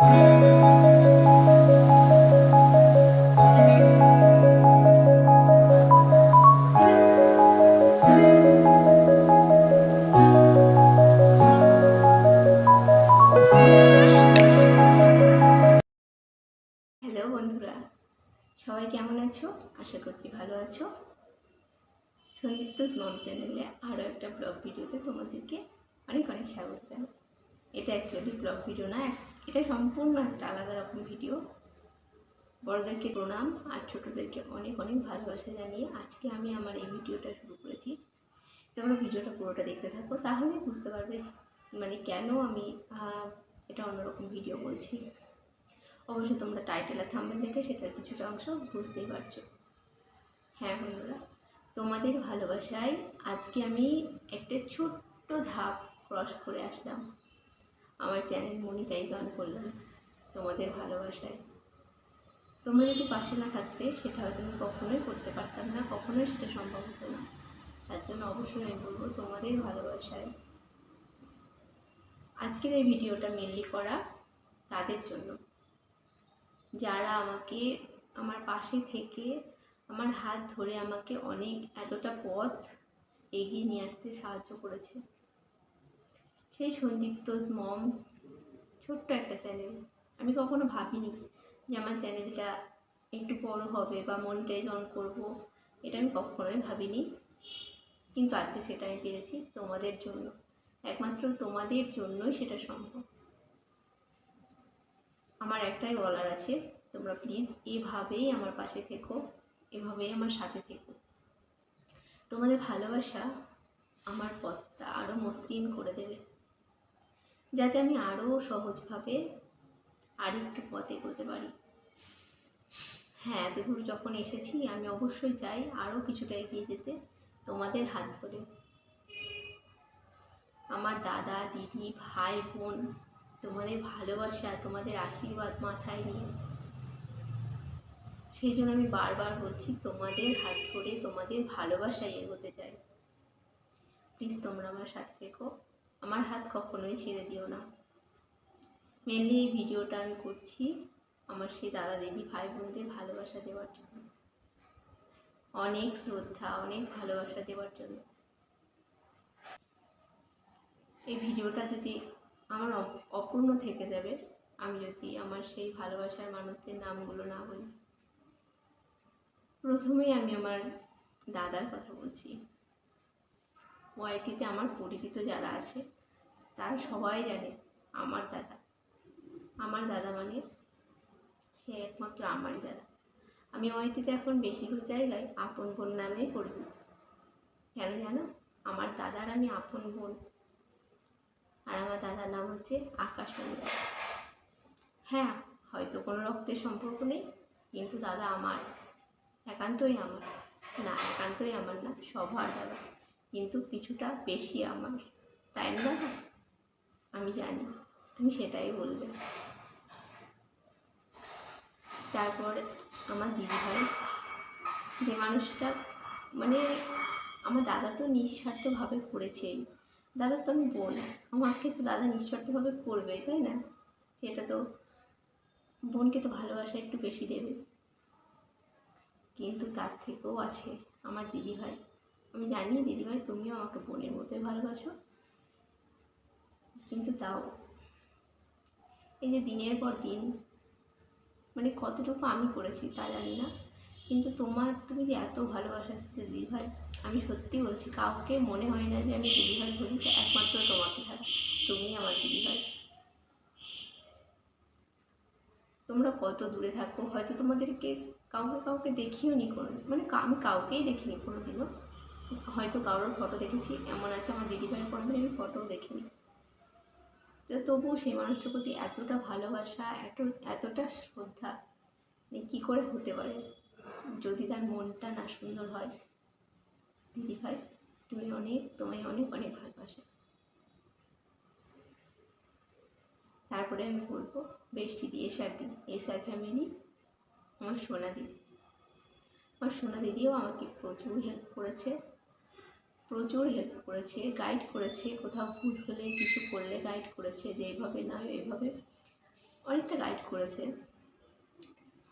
Música এটা সম্পূর্ণ একটা আলাদা রকম ভিডিও। বড়দেরকে প্রণাম আর ছোটোদেরকে অনেক অনেক ভালোবাসা জানিয়ে আজকে আমি আমার এই ভিডিওটা শুরু করেছি। তোমরা ভিডিওটা পুরোটা দেখতে থাকো, তাহলে বুঝতে পারবে মানে কেন আমি এটা অন্যরকম ভিডিও বলছি। অবশ্যই তোমরা টাইটেল আর দেখে সেটার কিছুটা অংশ বুঝতেই পারছ। হ্যাঁ বন্ধুরা, তোমাদের ভালোবাসায় আজকে আমি একটা ছোট্ট ধাপ ক্রস করে আসলাম। আমার চ্যানেল মনিটাইজ অন করলাম তোমাদের ভালোবাসায়। তোমরা যদি পাশে না থাকতে, সেটা হয়তো আমি কখনোই করতে পারতাম না, কখনোই সেটা সম্ভব হতো না। তার জন্য অবশ্যই আমি বলব, তোমাদের ভালোবাসায়। আজকের এই ভিডিওটা মেনলি করা তাদের জন্য। যারা আমাকে, আমার পাশে থেকে, আমার হাত ধরে আমাকে অনেক, এতটা পথ এগিয়ে নিয়ে আসতে সাহায্য করেছে। সেই সন্দীপ্তস মম ছোট্ট একটা চ্যানেল আমি কখনো ভাবিনি যে আমার চ্যানেলটা একটু বড় হবে বা মনিটাইজ অন করব। এটা আমি কখনোই ভাবিনি। কিন্তু আজকে সেটা আমি পেরেছি তোমাদের জন্য। একমাত্র তোমাদের জন্যই সেটা সম্ভব। আমার একটাই বলার আছে, তোমরা প্লিজ এভাবেই আমার পাশে থেকো, এভাবেই আমার সাথে থেকো। তোমাদের ভালোবাসা আমার পথটা আরও মসৃণ করে দেবে। যাতে আমি আরও সহজভাবে আর একটু পথ এগোতে পারি। হ্যাঁ এত দূর যখন এসেছি, আমি অবশ্যই চাই আরও কিছুটা এগিয়ে যেতে তোমাদের হাত ধরে। আমার দাদা, দিদি, ভাই, বোন, তোমাদের ভালোবাসা, তোমাদের আশীর্বাদ মাথায় নিয়ে। সেই জন্য আমি বারবার বলছি, তোমাদের হাত ধরে তোমাদের ভালোবাসায় এগোতে চাই। প্লিজ তোমরা আমার সাথে থেকো। আমার হাত কখনোই ছেড়ে দিও না। মেনলি এই ভিডিওটা আমি করছি আমার সেই দাদা দিদি ভাই বোনদের ভালোবাসা দেওয়ার জন্য। অনেক শ্রদ্ধা, অনেক ভালোবাসা দেওয়ার জন্য। এই ভিডিওটা যদি আমার অপ- অপূর্ণ থেকে যাবে, আমি যদি আমার সেই ভালোবাসার মানুষদের নামগুলো না বলি। প্রথমেই আমি আমার দাদার কথা বলছি। ওয়াইটিতে আমার পরিচিত যারা আছে, তারা সবাই জানে আমার দাদা। আমার দাদা মানে সে একমাত্র আমারই দাদা। আমি ওয়াইটিতে এখন বেশিরভাগ জায়গায় আপন বোন নামেই পরিচিত। কেন জানো? আমার দাদার আমি আপন বোন। আর আমার দাদার নাম হচ্ছে আকাশ হ্যাঁ হয়তো কোনো রক্তের সম্পর্ক নেই, কিন্তু দাদা আমার। একান্তই আমার। না, একান্তই আমার না, সবার দাদা। কিন্তু কিছুটা বেশি আমার, তাই না আমি জানি, তুমি সেটাই বলবে। তারপর আমার দিদি ভাই যে মানুষটা মানে আমার দাদা তো নিঃস্বার্থভাবে করেছেই দাদা তো আমি বোন, আমাকে তো দাদা নিঃস্বার্থভাবে করবে, তাই না? সেটা তো বোনকে তো ভালোবাসা একটু বেশি দেবে। কিন্তু তার থেকেও আছে আমার দিদিভাই। আমি জানি দিদিভাই তুমিও আমাকে বোনের মতোই ভালোবাসো। কিন্তু তাও এই যে দিনের পর দিন মানে কতটুকু আমি করেছি তা জানি না। কিন্তু তোমার, তুমি যে এত ভালোবাসা দিচ্ছো দিদিভাই আমি সত্যি বলছি, কাউকে মনে হয় না যে আমি দিদিভাই বলি একমাত্র তোমাকে ছাড়া, তুমি আমার দিদিভাই তোমরা কত দূরে থাকো, হয়তো তোমাদেরকে কাউকে কাউকে দেখিও নি কোনো মানে আমি কাউকেই দেখিনি কোনো দিনও হয়তো কারোর ফটো দেখেছি, এমন আছে আমার দিদিভাইয়ের কোনোদিন আমি ফটোও দেখিনি। তো তবুও সেই মানুষটার প্রতি এতটা ভালোবাসা, এত, এতটা শ্রদ্ধা মানে কী করে হতে পারে? যদি তার মনটা না সুন্দর হয় দিদিভাই তুমি অনেক, তোমায় অনেক অনেক ভালোবাসা। তারপরে আমি বলব, বেশ বেশটি দিয়ে এসআর দিদি এসআর ফ্যামিলি আমার সোনা দিদি। আমার সোনা দিদিও আমাকে প্রচুর হেল্প করেছে। প্রচুর হেল্প করেছে গাইড করেছে, কোথাও ভুল হলে কিছু করলে গাইড করেছে যে এইভাবে না এইভাবে। অনেকটা গাইড করেছে।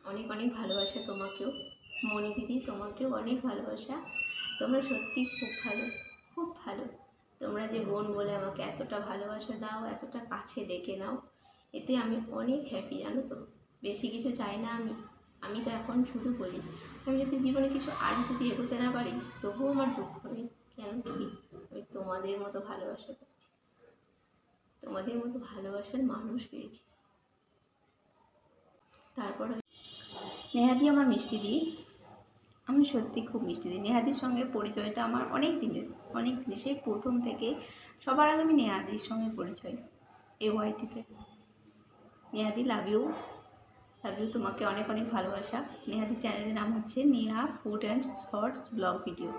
অনেক অনেক ভালোবাসা তোমাকেও। মনি দিদি, তোমাকেও অনেক ভালোবাসা। তোমরা সত্যি খুব ভালো খুব ভালো। তোমরা যে বোন বলে আমাকে এতটা ভালোবাসা দাও, এতটা কাছে ডেকে নাও, এতে আমি অনেক হ্যাপি জানো তো? বেশি কিছু চাই না আমি। আমি তো এখন শুধু বলি, আমি যদি জীবনে কিছু আর যদি এগোতে না পারি, তবুও আমার দুঃখ নেই। কেন কি আমি তোমাদের মতো ভালোবাসা পেয়েছি। তোমাদের মতো ভালোবাসার মানুষ পেয়েছি। তারপর নেহাদি আমার মিষ্টি দিই আমি সত্যি খুব মিষ্টি দিই নেহাদির সঙ্গে পরিচয়টা আমার অনেক দিনের অনেক দিনের। সেই প্রথম থেকে সবার আগে আমি নেহাদির সঙ্গে পরিচয় এ ওয়াইটিতে নেহাদি লাভ ইউ লাভ ইউ তোমাকে অনেক অনেক ভালোবাসা। নেহাদি চ্যানেলের নাম হচ্ছে Neha food and shorts vlog video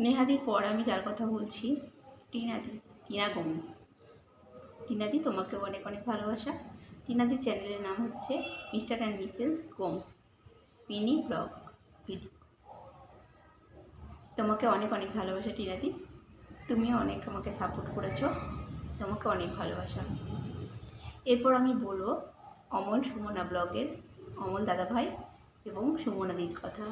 নেহাদির পর আমি যার কথা বলছি, টিনাদি, টিনা গোমস। টিনাদি তোমাকেও অনেক অনেক ভালোবাসা। টিনাদির চ্যানেলের নাম হচ্ছে Mr and Mrs Gomes. Mini vlog video. তোমাকে অনেক অনেক ভালোবাসা, টিনাদি। তুমিও অনেক আমাকে সাপোর্ট করেছ। তোমাকে অনেক ভালোবাসা। এরপর আমি বলব অমল সুমনা ব্লগের অমল দাদাভাই এবং সুমনাদির কথা।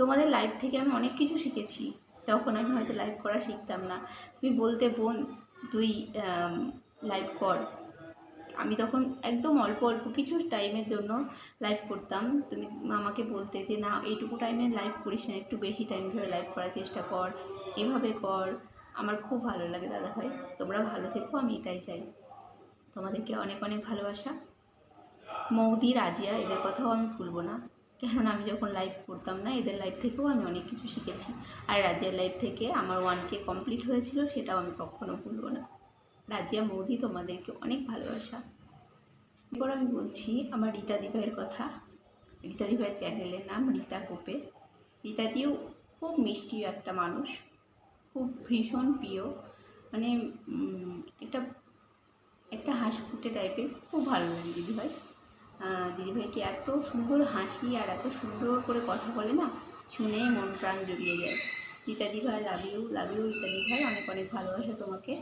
তোমাদের লাইভ থেকে আমি অনেক কিছু শিখেছি। তখন আমি হয়তো লাইভ করা শিখতাম না। তুমি বলতে বোন, তুই লাইভ কর। আমি তখন একদম অল্প অল্প কিছু টাইমের জন্য লাইভ করতাম। তুমি আমাকে বলতে যে, না, এইটুকু টাইমে লাইভ করিস না, একটু বেশি টাইম ধরে লাইভ করার চেষ্টা কর। এভাবে কর। আমার খুব ভালো লাগে দাদা ভাই। তোমরা ভালো থেকো, আমি এটাই চাই। তোমাদেরকে অনেক অনেক ভালোবাসা। মৌদি, রাজিয়া, এদের কথাও আমি ভুলবো না। কেননা আমি যখন লাইভ করতাম না, এদের লাইভ থেকেও আমি অনেক কিছু শিখেছি। আর রাজিয়ার লাইভ থেকে আমার ওয়ান কে কমপ্লিট হয়েছিল, সেটাও আমি কখনো ভুলব না। রাজিয়া মৌদি, তোমাদেরকে অনেক ভালোবাসা। এরপর আমি বলছি আমার রীতা দিভাইয়ের কথা। রীতা দিভাইয়ের চ্যানেলের নাম রীতা কোপে রীতাদিও খুব মিষ্টি একটা মানুষ, খুব ভীষণ প্রিয়। মানে একটা একটা হাঁসফুটে টাইপের খুব ভালো লাগে দিদিভাই দিদিভাইকে এত সুন্দর হাসি আর এত সুন্দর করে কথা বলে না, শুনে মন প্রাণ জড়িয়ে যায়। Rita দিভাই love you love you Rita দিভাই অনেক অনেক ভালোবাসা তোমাকে।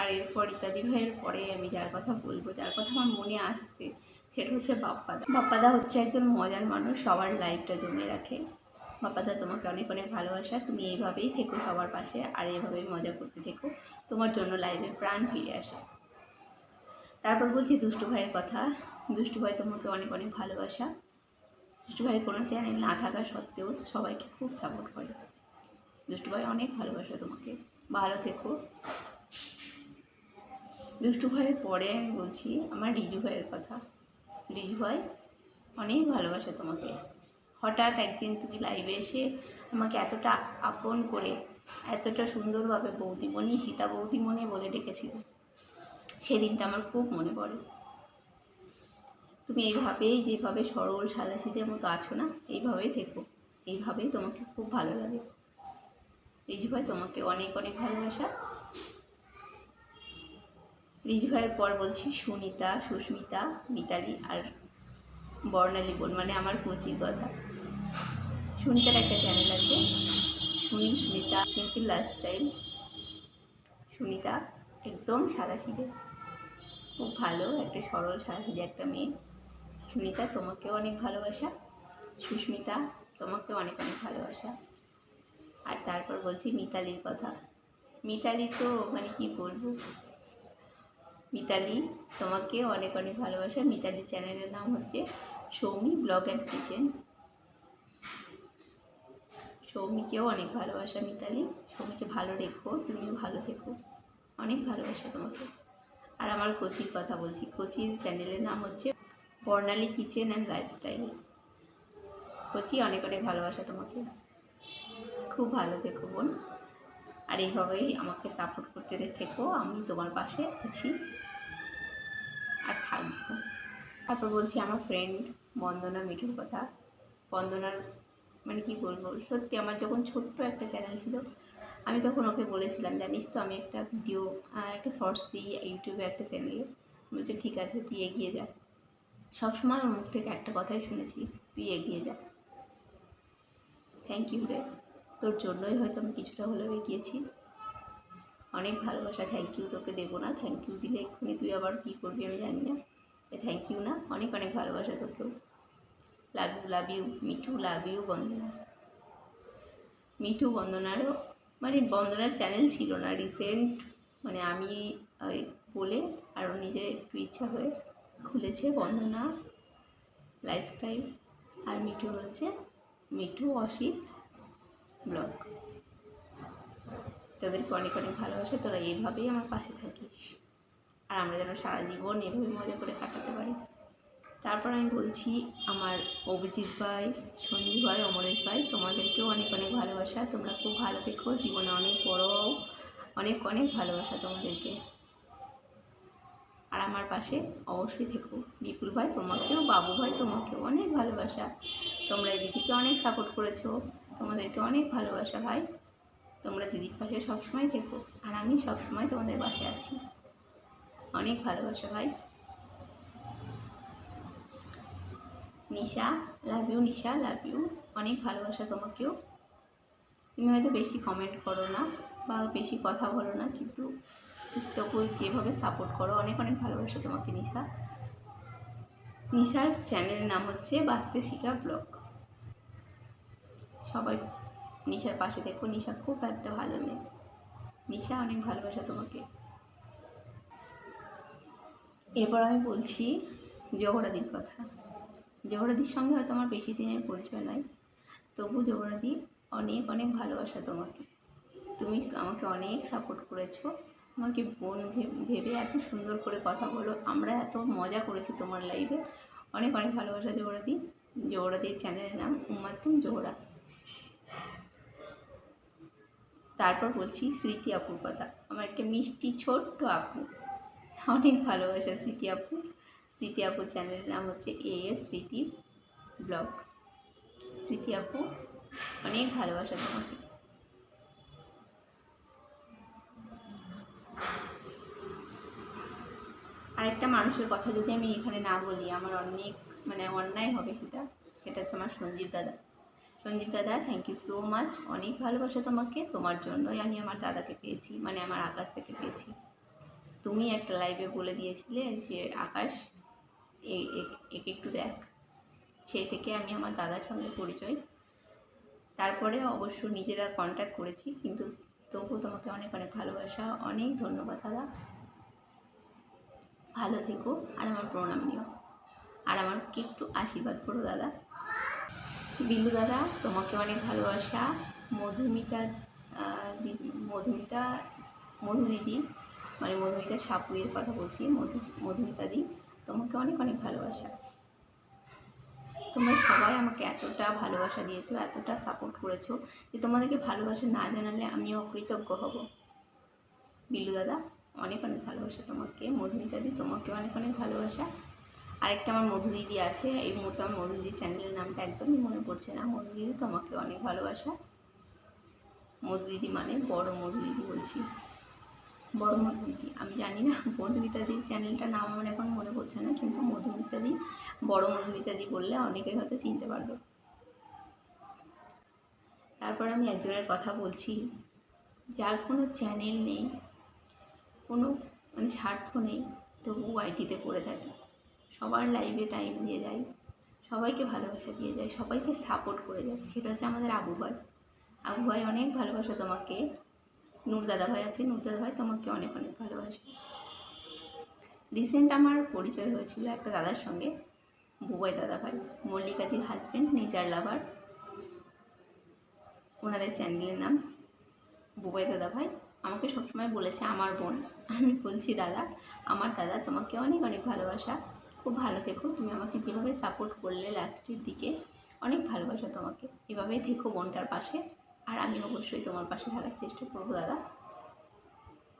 আর এরপর ইত্যাদি ভাইয়ের পরে আমি যার কথা বলব, যার কথা আমার মনে আসছে, সেটা হচ্ছে বাপ্পাদা। বাপ্পাদা হচ্ছে একজন মজার মানুষ, সবার লাইফটা জমে রাখে। বাপ্পাদা, তোমাকে অনেক অনেক ভালোবাসা, তুমি এইভাবেই থেকো সবার পাশে, আর এইভাবেই মজা করতে থেকো, তোমার জন্য লাইভে প্রাণ ফিরে আসে। তারপর বলছি দুষ্টু ভাইয়ের কথা। দুষ্টু ভাই তোমাকে অনেক অনেক ভালোবাসা। দুষ্টু ভাইয়ের কোনো চ্যানেল না থাকা সত্ত্বেও সবাইকে খুব সাপোর্ট করে। দুষ্টু ভাই অনেক ভালোবাসা তোমাকে। ভালো থেকো। দুষ্টু ভাইয়ের পরে আমি বলছি আমার রিজু ভাইয়ের কথা। রিজু ভাই অনেক ভালোবাসা তোমাকে। হঠাৎ একদিন তুমি লাইভে এসে আমাকে এতটা আপন করে, এতটা সুন্দরভাবে বৌদিমণি, সীতা বৌদিমণি বলে ডেকেছিলে। সেদিনটা আমার খুব মনে পড়ে। তুমি এইভাবেই যেভাবে সরল সাদাসিধের মতো আছো না, এইভাবেই থেকো। এইভাবেই তোমাকে খুব ভালো লাগে। রিজু ভাই তোমাকে অনেক অনেক ভালোবাসা। রিজু ভাইয়ের পর বলছি সুনিতা, সুস্মিতা, মিতালি আর বর্ণালী বোন মানে আমার কোচির কথা। সুনিতার একটা চ্যানেল আছে। সুনি সুনিতা সিম্পল লাইফস্টাইল সুনিতা একদম সাদা সিধে খুব ভালো, একটা সরল সাদা একটা মেয়ে। সুনিতা তোমাকেও অনেক ভালোবাসা। সুস্মিতা, তোমাকেও অনেক অনেক ভালোবাসা। আর তারপর বলছি মিতালির কথা। মিতালি তো মানে কি বলব? মিতালি, তোমাকে অনেক অনেক ভালোবাসা। মিতালির চ্যানেলের নাম হচ্ছে সৌমি ব্লগ অ্যান্ড কিচেন। সৌমিকেও অনেক ভালোবাসা মিতালি। সৌমিকে ভালো রেখো, তুমিও ভালো থেকো। অনেক ভালোবাসা তোমাকে। আর আমার কোচির কথা বলছি। কোচির চ্যানেলের নাম হচ্ছে Barnali kitchen and lifestyle. Kochi অনেক অনেক ভালোবাসা তোমাকে। খুব ভালো থেকো বোন। আর এইভাবেই আমাকে সাপোর্ট করতে থেকো। আমি তোমার পাশে আছি। আর থাকব। তারপর বলছি আমার ফ্রেন্ড বন্দনা মিঠুর কথা। বন্দনার মানে কি বলব? সত্যি আমার যখন ছোট্ট একটা চ্যানেল ছিল আমি তখন ওকে বলেছিলাম, জানিস তো আমি একটা ভিডিও একটা শর্টস দিই ইউটিউবে একটা চ্যানেলে বলছে, ঠিক আছে, তুই এগিয়ে যা। সবসময় ওর মুখ থেকে একটা কথাই শুনেছি, তুই এগিয়ে যা। থ্যাংক ইউ রে। তোর জন্যই হয়তো আমি কিছুটা হলেও এগিয়েছি। অনেক ভালোবাসা থ্যাংক ইউ তোকে দেবো না। থ্যাংক ইউ দিলে এক্ষুনি তুই আবার কী করবি আমি জানি না। থ্যাংক ইউ না। অনেক অনেক ভালোবাসা তোকেও। Love you love you Mithu love you Bandana. Mithu, বন্দনারও মানে বন্দনার চ্যানেল ছিল না রিসেন্ট মানে আমি বলে আরও নিজের একটু ইচ্ছা হয়ে খুলেছে বন্দনা লাইফস্টাইল আর মিঠু হচ্ছে মিঠু অসিত ব্লগ। তাদেরকে অনেক অনেক ভালোবাসা, তোরা এইভাবেই আমার পাশে থাকিস। আর আমরা যেন সারা জীবন এভাবে মজা করে কাটাতে পারি। তারপর আমি বলছি, আমার অভিজিৎ ভাই সঞ্জু ভাই, অমরেশ ভাই, তোমাদেরকেও অনেক অনেক ভালোবাসা। তোমরা খুব ভালো থেকো, জীবনে অনেক বড়। অনেক অনেক ভালোবাসা তোমাদেরকে। আর আমার পাশে অবশ্যই থেকো। বিপুল ভাই তোমাকেও, বাবু ভাই তোমাকেও অনেক ভালোবাসা। তোমরা এই দিদিকে অনেক সাপোর্ট করেছ। তোমাদেরকে অনেক ভালোবাসা ভাই। তোমরা দিদির পাশে সবসময় থেকো। আর আমি সবসময় তোমাদের পাশে আছি। অনেক ভালোবাসা ভাই। নিশা love you Nisha love you অনেক ভালোবাসা তোমাকেও। তুমি হয়তো বেশি কমেন্ট করো না বা বেশি কথা বলো না, কিন্তু তবু যেভাবে সাপোর্ট করো, অনেক অনেক ভালোবাসা তোমাকে নিশা। নিশার চ্যানেলের নাম হচ্ছে বাস্তে শিখা ব্লগ সবাই নিশার পাশে দেখো, নিশা খুব একটা ভালো মেয়ে। নিশা অনেক ভালোবাসা তোমাকে। এরপর আমি বলছি জহরাদির কথা। জহরাদির সঙ্গে হয়তো আমার বেশি দিনের পরিচয় নয় তবু জহরাদি অনেক অনেক ভালোবাসা তোমাকে। তুমি আমাকে অনেক সাপোর্ট করেছ। আমাকে বোন ভেবে এত সুন্দর করে কথা বলো। আমরা এত মজা করেছি তোমার লাইফে অনেক অনেক ভালোবাসা জোহরাদি। জোহরাদির চ্যানেলের নাম উম্মাতুম জোহরা। তারপর বলছি স্মৃতি আপুর কথা। আমার একটা মিষ্টি ছোট্ট আপু। অনেক ভালোবাসা স্মৃতি আপু স্মৃতি আপুর চ্যানেলের নাম হচ্ছে এ স্মৃতি ব্লগ। স্মৃতি আপু, অনেক ভালোবাসা তোমাকে। আরেকটা মানুষের কথা যদি আমি এখানে না বলি, আমার অনেক মানে অন্যায় হবে সেটা। সেটা হচ্ছে আমার সঞ্জীব দাদা। সঞ্জীব দাদা থ্যাংক ইউ সো মাচ অনেক ভালোবাসা তোমাকে। তোমার জন্যই আমি আমার দাদাকে পেয়েছি মানে আমার আকাশ থেকে পেয়েছি। তুমি একটা লাইভে বলে দিয়েছিলে যে, আকাশ একে একটু দেখ। সেই থেকে আমি আমার দাদার সঙ্গে পরিচয়। তারপরে অবশ্য নিজেরা কন্ট্যাক্ট করেছি, কিন্তু তবুও তোমাকে অনেক অনেক ভালোবাসা, অনেক ধন্যবাদ দাদা। ভালো থেকো, আর আমার প্রণাম নিও। আর আমাকে একটু আশীর্বাদ করো দাদা। বিল্লু দাদা, তোমাকে অনেক ভালোবাসা। মধুমিতা দিদি মধুমিতা মধু দিদি মানে মধুমিতা সাপুয়ের কথা বলছি, মধু, মধুমিতা দি। তোমাকে অনেক অনেক ভালোবাসা। তোমরা সবাই আমাকে এতটা ভালোবাসা দিয়েছ, এতটা সাপোর্ট করেছ যে তোমাদেরকে ভালোবাসা না জানালে আমি অকৃতজ্ঞ হব। বিলু দাদা, অনেক অনেক ভালোবাসা তোমাকে। মধুমিতা দি, তোমাকে অনেক অনেক ভালোবাসা। আরেকটা আমার মধু দিদি আছে, এই মুহূর্তে আমার মধু দিদির চ্যানেলের নামটা একদমই মনে পড়ছে না। মধু দিদি তোমাকে অনেক ভালোবাসা। মধু দিদি মানে বড় মধু দিদি বলছি। বড় মধু দিদি আমি জানি না, মধুমিতা দির চ্যানেলটার নাম আমার এখন মনে পড়ছে না, কিন্তু মধুমিতা দি, বড় মধুমিতা দি বললে অনেকেই হয়তো চিনতে পারবে। তারপর আমি একজনের কথা বলছি, যার কোনো চ্যানেল নেই, কোনো মানে স্বার্থ নেই তবু আইটিতে পড়ে থাকে। সবার লাইভে টাইম দিয়ে যায়, সবাইকে ভালোবাসা দিয়ে যায়, সবাইকে সাপোর্ট করে যায়। সেটা হচ্ছে আমাদের আবু ভাই আবু ভাই অনেক ভালোবাসা তোমাকে। নূর দাদা ভাই আছে, নূর দাদা ভাই তোমাকে অনেক অনেক ভালোবাসে। রিসেন্ট আমার পরিচয় হয়েছিল একটা দাদার সঙ্গে, বুবাই দাদা ভাই, মল্লিকাদির হাজব্যান্ড নেচার লাভার ওনাদের চ্যানেলের নাম বুবাই দাদা ভাই। আমাকে সবসময় বলেছে, আমার বোন। আমি বলছি, দাদা, আমার দাদা তোমাকে অনেক অনেক ভালোবাসা। খুব ভালো থেকো। তুমি আমাকে যেভাবে সাপোর্ট করলে লাস্টের দিকে, অনেক ভালোবাসা তোমাকে। এভাবেই থেকো বোনটার পাশে। আর আমি অবশ্যই তোমার পাশে থাকার চেষ্টা করব, দাদা।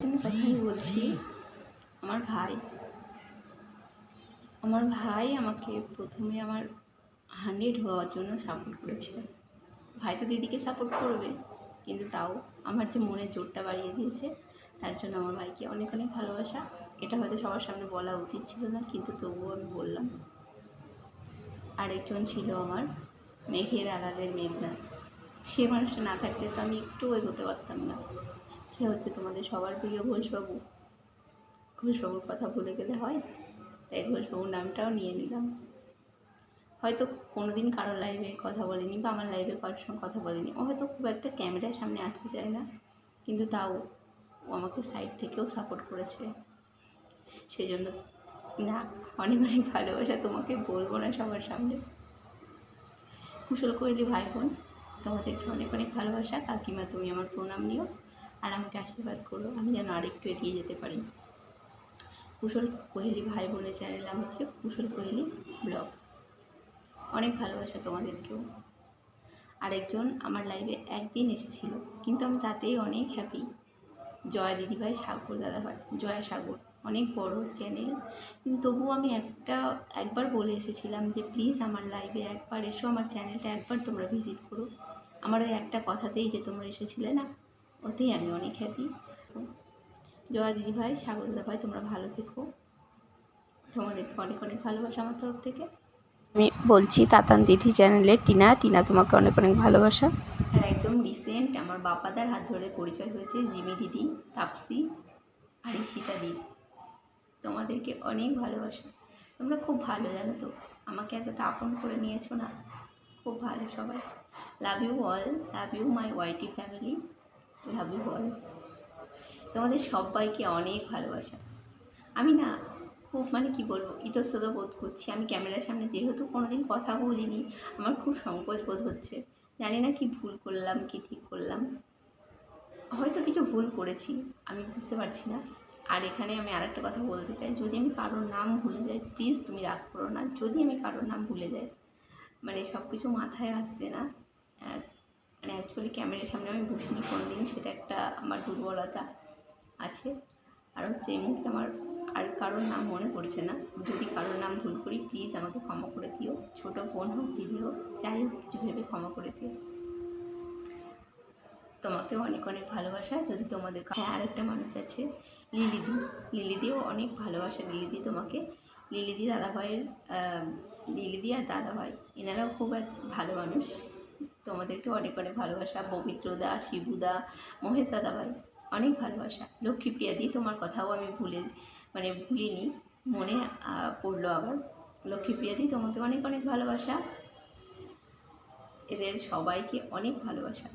তুমি কথা বলছি, আমার ভাই আমার ভাই আমাকে প্রথমে আমার হান্ড্রেড হওয়ার জন্য সাপোর্ট করেছিল ভাই তো দিদিকে সাপোর্ট করবে, কিন্তু তাও আমার যে মনে জোরটা বাড়িয়ে দিয়েছে, তার জন্য আমার ভাইকে অনেক অনেক ভালোবাসা। এটা হয়তো সবার সামনে বলা উচিত ছিল না, কিন্তু তবুও আমি বললাম। আরেকজন ছিল আমার মেঘের আড়ালের মেঘনা সে মানুষটা না থাকলে তো আমি একটু এগোতে পারতাম না। সে হচ্ছে তোমাদের সবার প্রিয় ঘোষবাবু। ঘোষবাবুর কথা ভুলে গেলে হয় তাই ঘোষবাবুর নামটাও নিয়ে নিলাম। হয়তো কোনো দিন কারও লাইভে কথা বলেনি বা আমার লাইভে কারোর সঙ্গে কথা বলেনি। ও হয়তো খুব একটা ক্যামেরার সামনে আসতে চায় না, কিন্তু তাও ও আমাকে সাইড থেকেও সাপোর্ট করেছে। সেই জন্য না, অনেক অনেক ভালোবাসা তোমাকে বলব না সবার সামনে। কুশল কোহলি ভাই বোন তোমাদেরকে অনেক অনেক ভালোবাসা। কাকিমা, তুমি আমার প্রণাম নিও আর আমাকে আশীর্বাদ করো। আমি যেন আরেকটু এগিয়ে যেতে পারি। কুশল কোহলি ভাই বোনের চ্যানেল নাম হচ্ছে কুশল কোহলি ব্লগ। অনেক ভালোবাসা তোমাদেরকেও। আরেকজন আমার লাইভে একদিন এসেছিল, কিন্তু আমি তাতেই অনেক হ্যাপি জয়া দিদিভাই সাগর দাদা দাদাভাই জয়া সাগর, অনেক বড় চ্যানেল কিন্তু তবুও আমি একটা, একবার বলে এসেছিলাম যে প্লিজ আমার লাইভে একবার এসো, আমার চ্যানেলটা একবার তোমরা ভিজিট করো। আমার ওই একটা কথাতেই যে তোমরা এসেছিলে না ওতেই আমি অনেক হ্যাপি জয়া দিদিভাই সাগর ভাই তোমরা ভালো থেকো। তোমাদেরকে অনেক অনেক ভালোবাসা আমার তরফ থেকে। আমি বলছি তাতান দিদি চ্যানেলের টিনা টিনা তোমাকে অনেক অনেক ভালোবাসা। আর একদম রিসেন্ট আমার বাপাদার হাত ধরে পরিচয় হয়েছে জিমি দিদি তাপসি আর ঈশিতাদির তোমাদেরকে অনেক ভালোবাসা। তোমরা খুব ভালো জানো তো আমাকে এতটা আপন করে নিয়েছো না? খুব ভালো সবাই। Love you all love you my YT family love you all তোমাদের সবাইকে অনেক ভালোবাসা। আমি না খুব মানে কি বলব, ইতস্তত বোধ করছি। আমি ক্যামেরার সামনে যেহেতু কোনোদিন কথা বলিনি, আমার খুব সংকোচ বোধ হচ্ছে। জানি না কি ভুল করলাম, কি ঠিক করলাম। হয়তো কিছু ভুল করেছি, আমি বুঝতে পারছি না। আর এখানে আমি আরেকটা কথা বলতে চাই। যদি আমি কারোর নাম ভুলে যাই প্লিজ তুমি রাগ করো না। যদি আমি কারোর নাম ভুলে যাই মানে সব কিছু মাথায় আসছে না। মানে অ্যাকচুয়ালি ক্যামেরার সামনে আমি বসিনি কোনো দিন সেটা একটা আমার দুর্বলতা আছে। আর হচ্ছে এই মুহূর্তে আমার আর কারোর নাম মনে পড়ছে না। যদি কারোর নাম ভুল করি প্লিজ আমাকে ক্ষমা করে দিও। ছোটো বোন হোক, দিদি হোক, যাই হোক, কিছু ভেবে ক্ষমা করে দিও। তোমাকেও অনেক অনেক ভালোবাসা। যদি তোমাদের হ্যাঁ আরেকটা মানুষ আছে লিলিদি লিলিদিও অনেক ভালোবাসা লিলিদি তোমাকে। লিলিদি দাদাভাইয়ের লিলিদি আর দাদাভাই, এনারাও খুব এক ভালো মানুষ। তোমাদেরকে অনেক অনেক ভালোবাসা। পবিত্রদা শিবুদা মহেশ দাদাভাই অনেক ভালোবাসা। লক্ষ্মীপ্রিয়া দি, তোমার কথাও আমি ভুলে মানে ভুলিনি, মনে পড়ল আবার। লক্ষ্মীপ্রিয়া দি, তোমাকে অনেক অনেক ভালোবাসা। এদের সবাইকে অনেক ভালোবাসা।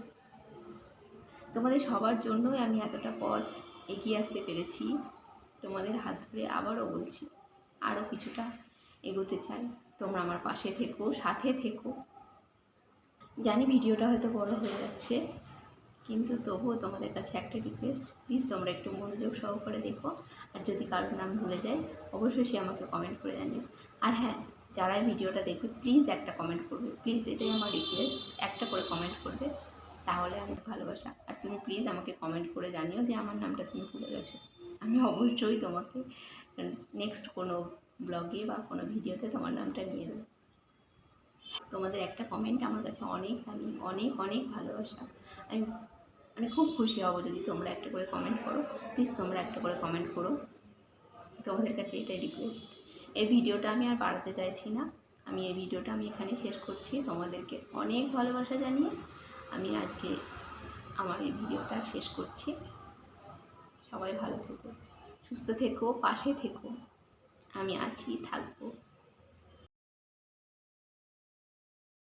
তোমাদের সবার জন্যই আমি এতটা পথ এগিয়ে আসতে পেরেছি। তোমাদের হাত ধরে আবারও বলছি, আরও কিছুটা এগোতে চাই। তোমরা আমার পাশে থেকো, সাথে থেকো। জানি ভিডিওটা হয়তো বড় হয়ে যাচ্ছে, কিন্তু তবুও তোমাদের কাছে একটা রিকোয়েস্ট প্লিজ তোমরা একটু মনোযোগ সহকারে দেখো, আর যদি কারোর নাম ভুলে যায়, অবশ্যই সে আমাকে কমেন্ট করে জানিও। আর হ্যাঁ যারা ভিডিওটা দেখবে প্লিজ একটা কমেন্ট করবে প্লিজ এটাই আমার রিকোয়েস্ট একটা করে কমেন্ট করবে, তাহলে আমি ভালোবাসা। আর তুমি প্লিজ আমাকে কমেন্ট করে জানিও যে আমার নামটা তুমি ভুলে গেছো। আমি অবশ্যই তোমাকে নেক্সট কোনো ব্লগে বা কোনো ভিডিওতে তোমার নামটা নিয়ে দেবো। তোমাদের একটা কমেন্ট আমার কাছে অনেক দামি অনেক অনেক ভালোবাসা। আমি মানে খুব খুশি হব যদি তোমরা একটা করে কমেন্ট করো। প্লিজ তোমরা একটা করে কমেন্ট করো। তোমাদের কাছে এটাই রিকোয়েস্ট এই ভিডিওটা আমি আর বাড়াতে চাইছি না। আমি এই ভিডিওটা আমি এখানে শেষ করছি। তোমাদেরকে অনেক ভালোবাসা জানিয়ে আমি আজকে আমার এই ভিডিওটা শেষ করছি। সবাই ভালো থেকো, সুস্থ থেকো, পাশে থেকো। আমি আছি, থাকব।